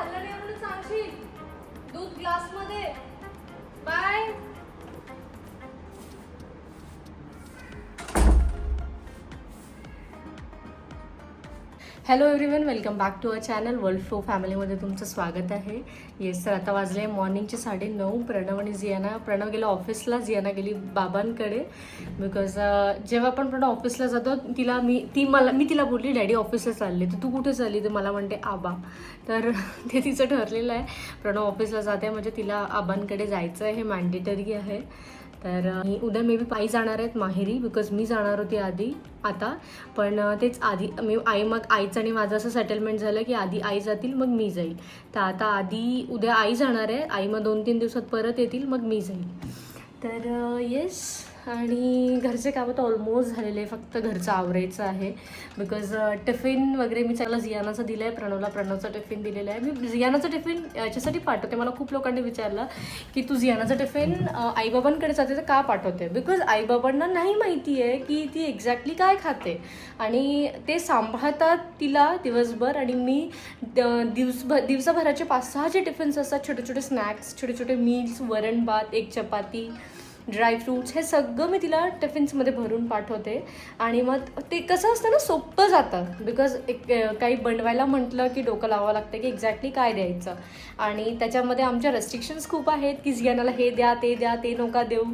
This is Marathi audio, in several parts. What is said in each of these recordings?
खाल्लं नाही म्हणून सांगशील? दूध ग्लासमध्ये bye hello everyone welcome back to a channel World Flow फॅमिलीमध्ये तुमचं स्वागत आहे. येस तर आता वाजले मॉर्निंगचे साडे नऊ. प्रणव आणि जियाना प्रणव गेला ऑफिसला जियाना गेली बाबांकडे. बिकॉज जेव्हा पण प्रणव ऑफिसला जातो तिला मी ती मला मी तिला बोलली डॅडी ऑफिसला चालले तर तू कुठे चालली? तर मला म्हणते आबा. तर ते तिचं ठरलेलं आहे. प्रणव ऑफिसला जाते म्हणजे तिला आबांकडे जायचं आहे हे मॅन्डेटरी आहे. तर मी उद्या मे बी पायी जाणार आहेत माहेरी बिकॉज मी जाणार होती आधी आता. पण तेच आधी मी आई मग आईचं आणि माझं असं सेटलमेंट झालं की आधी आई जातील मग मी जाईल. तर आता आधी उद्या आई जाणार आहे. आई मग दोन तीन दिवसात परत येतील मग मी जाईल. तर येस आणि घरचे कामं तर ऑलमोस्ट झालेले आहे फक्त घरचं आवरायचं आहे. बिकॉज टिफिन वगैरे मी चांगला जियानाचं दिलं आहे प्रणवला प्रणवचा टिफिन दिलेला आहे. मी जियानाचं टिफिन याच्यासाठी पाठवते. मला खूप लोकांनी विचारलं की तू जियानाचं टिफिन आईबाबांकडे जाते तर का पाठवते? बिकॉज आईबाबांना नाही माहिती आहे की ती एक्झॅक्टली काय खाते. आणि ते सांभाळतात तिला दिवसभर आणि मी द- दिवसभर दिवसाभराचे पाच सहा जे टिफिन्स असतात. छोटे छोटे स्नॅक्स छोटे छोटे मील्स वरण भात एक चपाती. ड्रायफ्रूट्स हे सगळं मी तिला टिफिन्समध्ये भरून पाठवते. आणि मग ते कसं असतं ना सोपं जातं. बिकॉज एक काही बनवायला म्हटलं की डोकं लावावं लागतं की एक्झॅक्टली काय द्यायचं. आणि त्याच्यामध्ये आमच्या रेस्ट्रिक्शन्स खूप आहेत की झियानाला हे द्या ते द्या ते नका देऊ.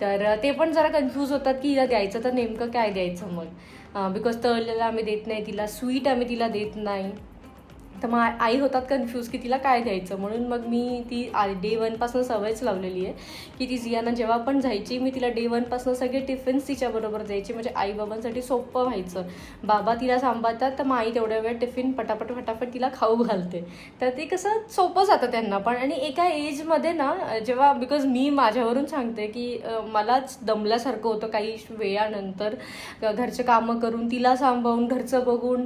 तर ते पण जरा कन्फ्यूज होतात की हिला द्यायचं तर नेमकं काय द्यायचं मग? बिकॉज तळलेलं आम्ही देत नाही तिला स्वीट आम्ही तिला देत नाही. तर मग आई होतात कन्फ्यूज की तिला काय द्यायचं? म्हणून मग मी ती डे वनपासून सवयच लावलेली आहे की ती जियाना जेव्हा पण जायची मी तिला डे वनपासून सगळे टिफिन्स तिच्याबरोबर द्यायचे. म्हणजे आई बाबांसाठी सोपं व्हायचं. बाबा तिला सांभाळतात तर मग आई तेवढ्या वेळ टिफिन पटापट फटाफट तिला खाऊ घालते. तर ते कसं सोपं जातं त्यांना. पण आणि एका एजमध्ये ना जेव्हा बिकॉज मी माझ्यावरून सांगते की मलाच दमल्यासारखं होतं काही वेळानंतर. घरचे कामं करून तिला सांभाळून घरचं बघून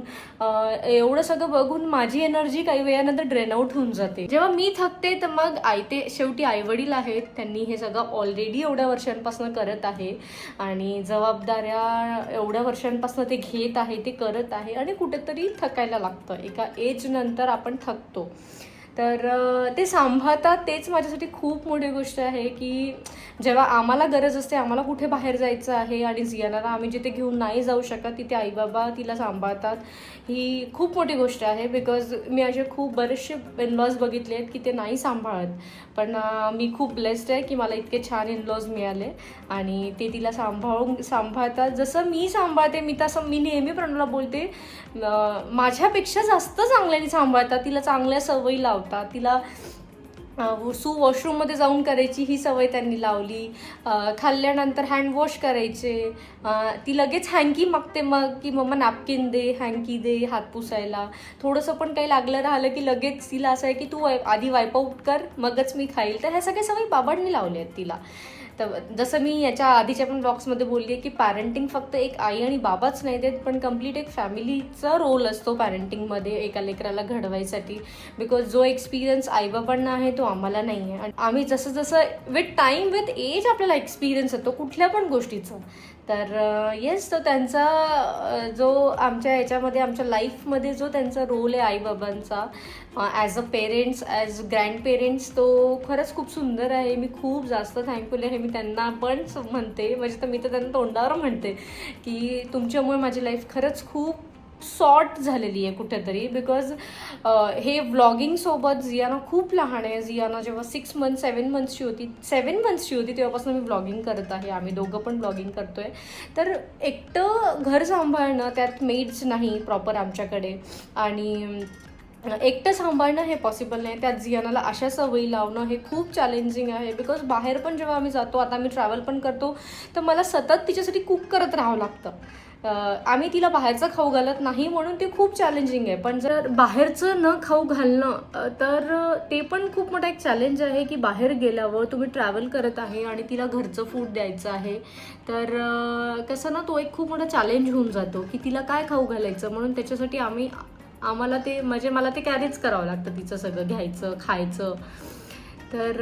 एवढं सगळं बघून माझी एनर्जी काही वेळानंतर ड्रेन आउट होऊन जाते. जेव्हा मी थकते तर मग आई ते शेवटी आईवडील आहेत. त्यांनी हे सगळं ऑलरेडी एवढ्या वर्षांपासून करत आहे. आणि जबाबदाऱ्या एवढ्या वर्षांपासून ते घेत आहे ते करत आहे. आणि कुठेतरी थकायला लागतं. एका एज नंतर आपण थकतो. तर ते सांभाळतात तेच माझ्यासाठी खूप मोठी गोष्ट आहे की जेव्हा आम्हाला गरज असते आम्हाला कुठे बाहेर जायचं आहे आणि जियानाला आम्ही जिथे घेऊन नाही जाऊ शकत तिथे आईबाबा तिला सांभाळतात ही खूप मोठी गोष्ट आहे. बिकॉज मी असे खूप बरेचसे इनलॉज बघितले आहेत की ते नाही सांभाळत. पण मी खूप ब्लेस्ड आहे की मला इतके छान इनलॉज मिळाले आणि ते तिला सांभाळून सांभाळतात. जसं मी सांभाळते मी तसं मी नेहमी प्रणूला बोलते माझ्यापेक्षा जास्त चांगल्याने सांभाळतात. तिला चांगल्या सवयी लावतात तिला सू वॉशरूममध्ये जाऊन करायची ही सवय त्यांनी लावली. खाल्ल्यानंतर खाल्ल्यानंतर हँडवॉश करायचे. ती लगेच हँकी मागते मग की मम्मा नॅपकिन दे हँकी दे हात पुसायला. थोडंसं पण काही लागलं राहिलं की लगेच तिला असं आहे की तू आधी वायपआउट आऊट कर मगच मी खाईल. तर ह्या सगळ्या सवयी बाबांनी लावल्या आहेत तिला. तर जसं मी याच्या आधीच्या पण ब्लॉग्समध्ये बोलली आहे की पॅरेंटिंग फक्त एक आई आणि बाबाच नाही देत पण कंप्लीट एक फॅमिलीचा रोल असतो पॅरेंटिंगमध्ये एका लेकराला घडवायसाठी. बिकॉज जो एक्सपिरियन्स आईबाबांना आहे तो आम्हाला नाही आहे आणि आम्ही जसं जसं विथ टाईम विथ एज आपल्याला एक्सपिरियन्स येतो कुठल्या पण गोष्टीचा. तर येस तो त्यांचा जो आमच्या याच्यामध्ये आमच्या लाईफमध्ये जो त्यांचा रोल आहे आईबाबांचा as a parents as grandparents तो खरंच खूप सुंदर आहे. मी खूप जास्त थँकफुल आहे. मी त्यांना पण म्हणते. म्हणजे तर मी तर त्यांना तोंडावर म्हणते की तुमच्यामुळे माझी लाईफ खरंच खूप सॉर्ट झालेली आहे कुठेतरी बिकॉज हे व्लॉगिंगसोबत जियाना खूप लहान आहे. जियाना जेव्हा सिक्स मंथ सेवन मंथ्सची होती सेवन मंथ्सची होती तेव्हापासून मी ब्लॉगिंग करत आहे. आम्ही दोघं पण ब्लॉगिंग करतो आहे तर एकटं घर सांभाळणं त्यात मेड्स नाही प्रॉपर आमच्याकडे. आणि एकटं सांभाळणं हे पॉसिबल नाही. त्यात जियानाला अशा सवयी लावणं हे खूप चॅलेंजिंग आहे. बिकॉज बाहेर पण जेव्हा आम्ही जातो आता आम्ही ट्रॅव्हल पण करतो तर मला सतत तिच्यासाठी कुक करत राहावं लागतं. आम्ही तिला बाहेरचं खाऊ घालत नाही म्हणून ते खूप चॅलेंजिंग आहे. पण जर बाहेरचं न खाऊ घालणं तर ते पण खूप मोठा एक चॅलेंज आहे की बाहेर गेल्यावर तुम्ही ट्रॅव्हल करत आहे आणि तिला घरचं फूड द्यायचं आहे. तर कसं ना तो एक खूप मोठा चॅलेंज होऊन जातो की तिला काय खाऊ घालायचं म्हणून त्याच्यासाठी आम्ही आम्हाला ते म्हणजे मला ते कॅरीच करावं लागतं तिचं सगळं घ्यायचं खायचं. तर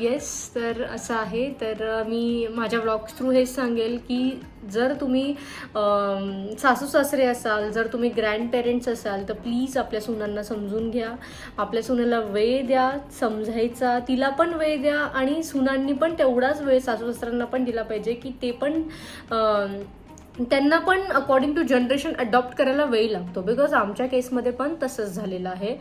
येस तर असं आहे. तर मी माझ्या ब्लॉग थ्रू हेच सांगेल की जर तुम्ही सासू सासरे असाल जर तुम्ही ग्रँड पेरेंट्स असाल तर प्लीज आपल्या सुनांना समजून घ्या. आपल्या सुनाला वेळ द्या समजायचा तिला पण वेळ द्या आणि सुनांनी पण तेवढाच वेळ सासू सासऱ्यांना पण दिला पाहिजे की ते पण त्यांना पण अकॉर्डिंग टू जनरेशन अडॉप्ट करायला वेळ लागतो. बिकॉज आमच्या केसमध्ये पण तसंच झालेलं आहे.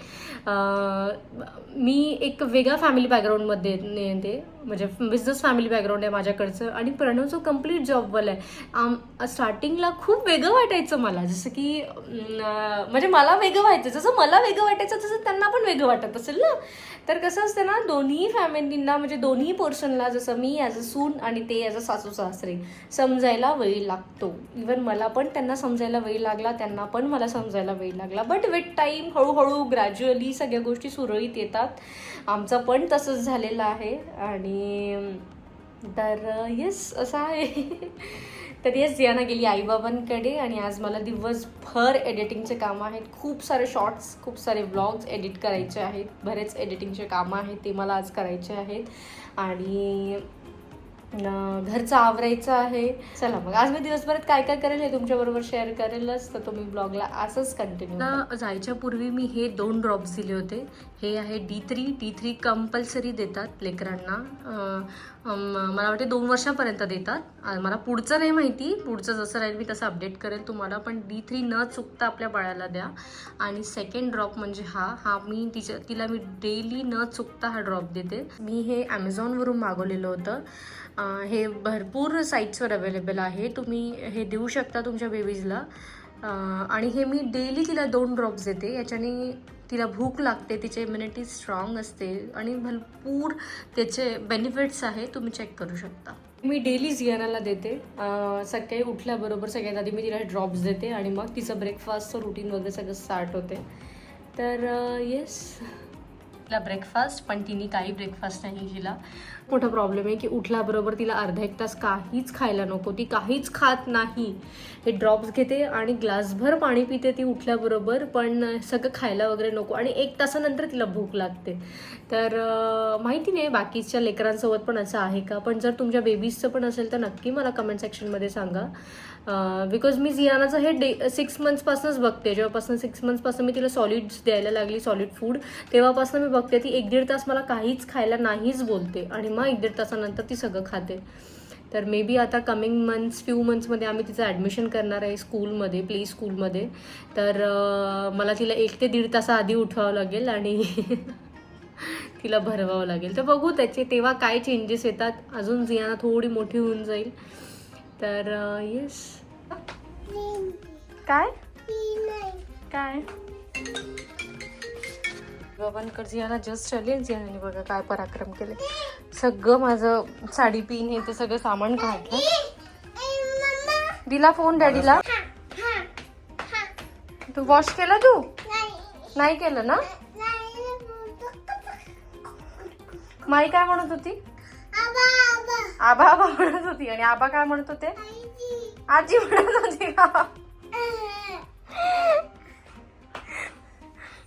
मी एक वेगळा फॅमिली बॅकग्राऊंडमध्ये येते म्हणजे बिझनेस फॅमिली बॅकग्राऊंड आहे माझ्याकडचं. आणि प्रणव जो कंप्लीट जॉबवाला आहे. आम स्टार्टिंगला खूप वेगळं वाटायचं मला. जसं की म्हणजे मला वेगळं व्हायचं. जसं मला वेगळं वाटायचं तसं त्यांना पण वेगळं वाटत असेल ना? तर कसं असतं ना दोन्ही फॅमिलींना म्हणजे दोन्ही पर्सनला जसं मी ॲज अ सून आणि ते ॲज अ सासू सासरे समजायला वेळ लागतो. इवन मला पण त्यांना समजायला वेळ लागला त्यांना पण मला समजायला वेळ लागला. बट विथ टाईम हळूहळू ग्रॅज्युअली सगळ्या गोष्टी सुरळीत येतात. आमचा पण तसंच झालेलं आहे. आणि तर येस असं आहे. तर येस जियाना गेली आईबाबांकडे. आणि आज मला दिवसभर एडिटिंगचे कामं आहेत. खूप सारे शॉर्ट्स खूप सारे ब्लॉग्स एडिट करायचे आहेत. बरेच एडिटिंगचे कामं आहेत ते मला आज करायचे आहेत. आणि घरचं आवरायचं आहे. चला मग आज मी दिवसभरात काय काय करेल हे तुमच्याबरोबर शेअर करेलच. तर तुम्ही ब्लॉगला असंच कंटिन्यू जायच्या पूर्वी मी हे दोन ड्रॉप्स दिले होते. हे आहे D three D three compulsory देतात लेकरांना. मला वाटते दोन वर्षापर्यंत देतात. मला पुढचं नाही माहिती. पुढचं जसं राहील मी तसं अपडेट करेल तुम्हाला. पण डी थ्री न चुकता आपल्या बाळाला द्या. आणि सेकंड ड्रॉप म्हणजे हा. हा मी तिच्या तिला मी डेली न चुकता हा ड्रॉप देते. मी हे ॲमेझॉनवरून मागवलेलं होतं. हे भरपूर साईट्सवर अवेलेबल आहे. तुम्ही हे देऊ शकता तुमच्या बेबीजला आणि हे मी डेली तिला दोन ड्रॉप्स देते. याच्याने तिला भूक लागते तिची इम्युनिटी स्ट्रॉंग असते आणि भरपूर त्याचे बेनिफिट्स आहे. तुम्ही चेक करू शकता. मी डेली जियानाला देते. सकाळी उठल्याबरोबर सगळ्यात आधी मी तिला ड्रॉप्स देते आणि मग तिचं ब्रेकफास्टचं रुटीन वगैरे सगळं स्टार्ट होते. तर येस तिला ब्रेकफास्ट पण तिने काही ब्रेकफास्ट नाही केला. मोठा प्रॉब्लेम आहे की उठल्याबरोबर तिला अर्धा एक तास काहीच खायला नको. ती काहीच खात नाही. हे ड्रॉप्स घेते आणि ग्लासभर पाणी पिते ती उठल्याबरोबर पण सगळं खायला वगैरे नको. आणि एक तासानंतर तिला भूक लागते. तर माहिती नाही बाकीच्या लेकरांसोबत पण असं आहे का? पण जर तुमच्या बेबीजचं पण असेल तर नक्की मला कमेंट सेक्शनमध्ये सांगा. बिकॉज मी जियानाचं हे डे सिक्स मंथ्सपासूनच बघते. जेव्हापासून सिक्स मंथ्सपासून मी तिला सॉलिड्स द्यायला लागली सॉलिड फूड तेव्हापासून मी बघते. ती एक दीड तास मला काहीच खायला नाहीच बोलते आणि मग एक दीड तासानंतर ती सगळं खाते. तर मे बी आता कमिंग मंथ्स फ्यू मंथ्समध्ये आम्ही तिचं ॲडमिशन करणार आहे स्कूलमध्ये प्ले स्कूलमध्ये तर मला तिला एक ते दीड तासाआधी उठवावं लागेल आणि तिला भरवावं लागेल. तर बघू त्याचे तेव्हा काय चेंजेस येतात. अजून जियाना थोडी मोठी होऊन जाईल. तर येस काय? काय? बाबांकडे जियाना जस्ट आली आणि जियानाने बघा काय पराक्रम केले. सगळं माझं साडी पिन हे ते सगळं सामान काढलं. दिला फोन डॅडीला तू वॉश केला तू? नाही. केलं ना? माई काय म्हणत होती? आबा आबा. म्हणत होती. आणि आबा काय म्हणत होते? आजी म्हणत होती का?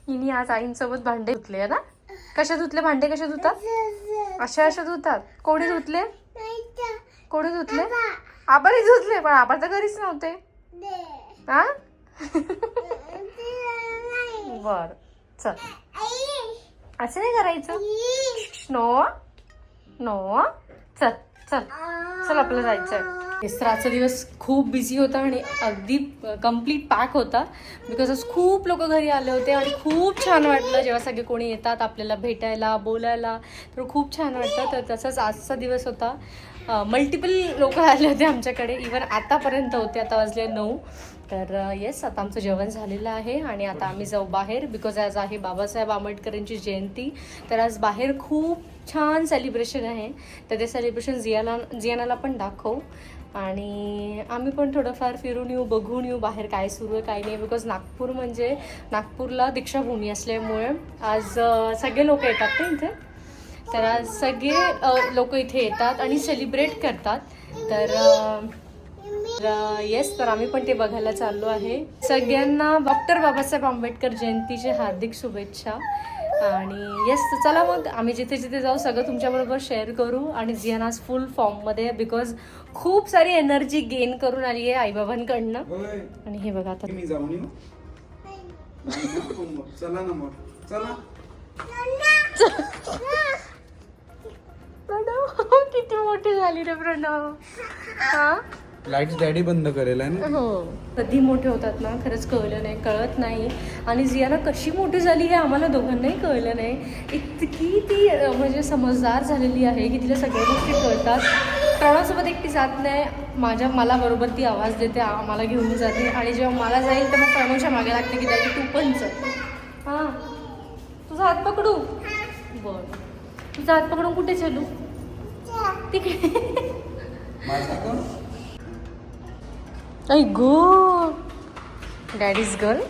हिने आज आईंसोबत भांडे धुतले ना? कशा धुतले भांडे? कशा धुतात? अशा अशा धुतात. कोणी धुतले? कोणी धुतले? आबाने धुतले पण आबा तर घरीच नव्हते. हा? बर चल. असं नाही करायचं? नो नो चल चल. चल आपलं जायचं जायचंय दिवस खूप बिझी होता आणि अगदी कंप्लीट पॅक होता. बिकॉज आज खूप लोक घरी आले होते आणि खूप छान वाटलं. जेव्हा सगळे कोणी येतात आपल्याला भेटायला बोलायला तर खूप छान वाटतं तर तसंच आजचा दिवस होता. मल्टिपल लोक आले होते आमच्याकडे. इवन आतापर्यंत होते. आता वाजले नऊ. तर येस आता आमचं जेवण झालेलं आहे आणि आता आम्ही जाऊ बाहेर. बिकॉज आज आहे बाबासाहेब आंबेडकरांची जयंती. तर आज बाहेर खूप छान सेलिब्रेशन आहे. तर ते सेलिब्रेशन जियाला जियानाला पण दाखवू. आणि आम्ही पण थोडंफार फिरून येऊ बघून येऊ बाहेर काय सुरू आहे काय नाही बिकॉज नागपूर म्हणजे नागपूरला दीक्षाभूमी असल्यामुळे आज सगळे लोक येतात ना इथे? तर आज सगळे लोक इथे येतात आणि सेलिब्रेट करतात. तर येस तर आम्ही पण ते बघायला चाललो आहे. सगळ्यांना डॉक्टर बाबासाहेब आंबेडकर जयंतीचे हार्दिक शुभेच्छा. आणि येस तर चला मग आम्ही जिथे जिथे जाऊ सगळं तुमच्याबरोबर शेअर करू. आणि जियान आज फुल फॉर्ममध्ये बिकॉज खूप सारी एनर्जी गेन करून आली आहे आईबाबांकडनं आणि हे बघा आता. मी जाऊन येऊ. हो. चला ना मग. चला. प्रणव किती मोठी झाली रे प्रणव. हा? लाईट्स डॅडी बंद करेल आहे ना हो. कधी मोठे होतात ना खरंच कळलं नाही कळत नाही. आणि जियाना कशी मोठी झाली हे आम्हाला दोघांनाही कळलं नाही. इतकी ती म्हणजे समजदार झालेली आहे की तिला सगळ्या गोष्टी कळतात. प्रणवसोबत एकटी जात नाही. माझ्या मला बरोबर ती आवाज देते आम्हाला घेऊन जाते. आणि जेव्हा मला जाईल तर मग प्रणवच्या मागे लागते की त्याची तू पण चल. हां तुझा हात पकडू. बरं. तुझा हात पकडून कुठे चलू? तिकडे. I go! Daddy's girl.